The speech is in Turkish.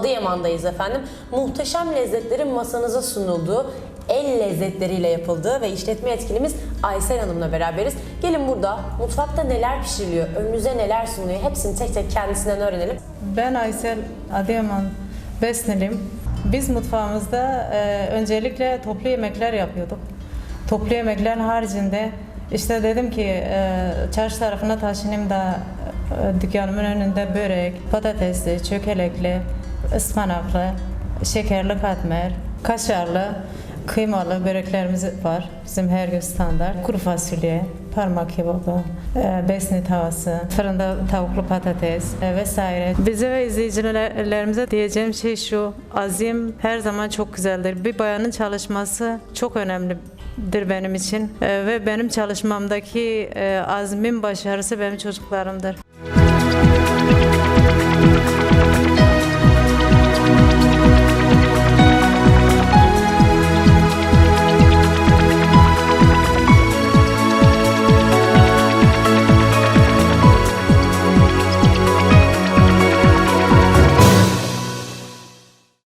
Adıyaman'dayız efendim. Muhteşem lezzetlerin masanıza sunulduğu, el lezzetleriyle yapıldığı ve işletme yetkilimiz Aysel Hanım'la beraberiz. Gelin burada mutfakta neler pişiriliyor, önünüze neler sunuluyor hepsini tek tek kendisinden öğrenelim. Ben Aysel Adıyaman Besneliyim. Biz mutfağımızda e, öncelikle toplu yemekler yapıyorduk. Toplu yemekler haricinde işte dedim ki e, çarşı tarafına taşınayım da e, dükkanımın önünde börek, patatesli, çökelekli, ıspanaklı, şekerli katmer, kaşarlı, kıymalı böreklerimiz var. Bizim her gün standart. Kuru fasulye, parmak kebabı, e, besni tavası, fırında tavuklu patates e, vesaire. Bize ve izleyicilerimize diyeceğim şey şu. Azim her zaman çok güzeldir. Bir bayanın çalışması çok önemlidir benim için. E, Ve benim çalışmamdaki azmin başarısı benim çocuklarımdır.